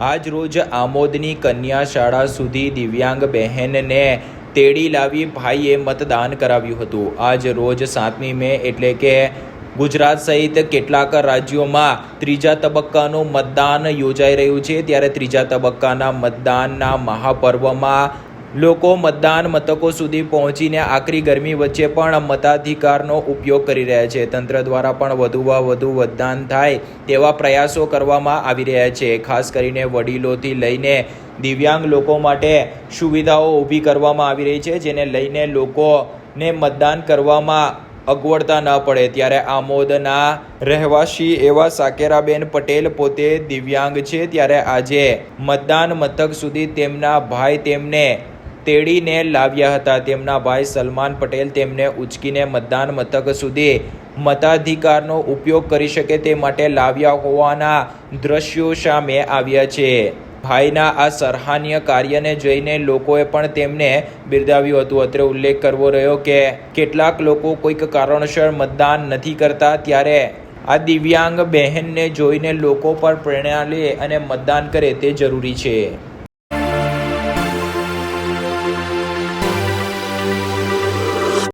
આજ રોજ આમોદની કન્યા શાળા સુધી દિવ્યાંગ બહેનને તેડી લાવી ભાઈએ મતદાન કરાવ્યું હતું. આજ રોજ સાતમી મે એટલે કે ગુજરાત સહિત કેટલાક રાજ્યોમાં ત્રીજા તબક્કાનું મતદાન યોજાઈ રહ્યું છે. ત્યારે ત્રીજા તબક્કાના મતદાનના મહાપર્વમાં લોકો મતદાન મથકો સુધી પહોંચીને આકરી ગરમી વચ્ચે પણ મતાધિકારનો ઉપયોગ કરી રહ્યા છે. તંત્ર દ્વારા પણ વધુમાં વધુ મતદાન થાય તેવા પ્રયાસો કરવામાં આવી રહ્યા છે. ખાસ કરીને વડીલોથી લઈને દિવ્યાંગ લોકો માટે સુવિધાઓ ઊભી કરવામાં આવી રહી છે, જેને લઈને લોકોને મતદાન કરવામાં અગવડતા ન પડે. ત્યારે આમોદના રહેવાસી એવા સાકેરાબેન પટેલ પોતે દિવ્યાંગ છે. ત્યારે આજે મતદાન મથક સુધી તેમના ભાઈ તેમને તેડીને લાવ્યા હતા. તેમના ભાઈ સલમાન પટેલ તેમને ઉચકીને મતદાન મથક સુધી મતાધિકારનો ઉપયોગ કરી શકે તે માટે લાવ્યા હોવાના દ્રશ્યો સામે આવ્યા છે. ભાઈના આ સરાહનીય કાર્યને જોઈને લોકોએ પણ તેમને બિરદાવ્યું હતું. અત્રે ઉલ્લેખ કરવો રહ્યો કે કેટલાક લોકો કોઈક કારણસર મતદાન નથી કરતા ત્યારે આ દિવ્યાંગ બહેનને જોઈને લોકો પર પ્રેરણા લે અને મતદાન કરે તે જરૂરી છે.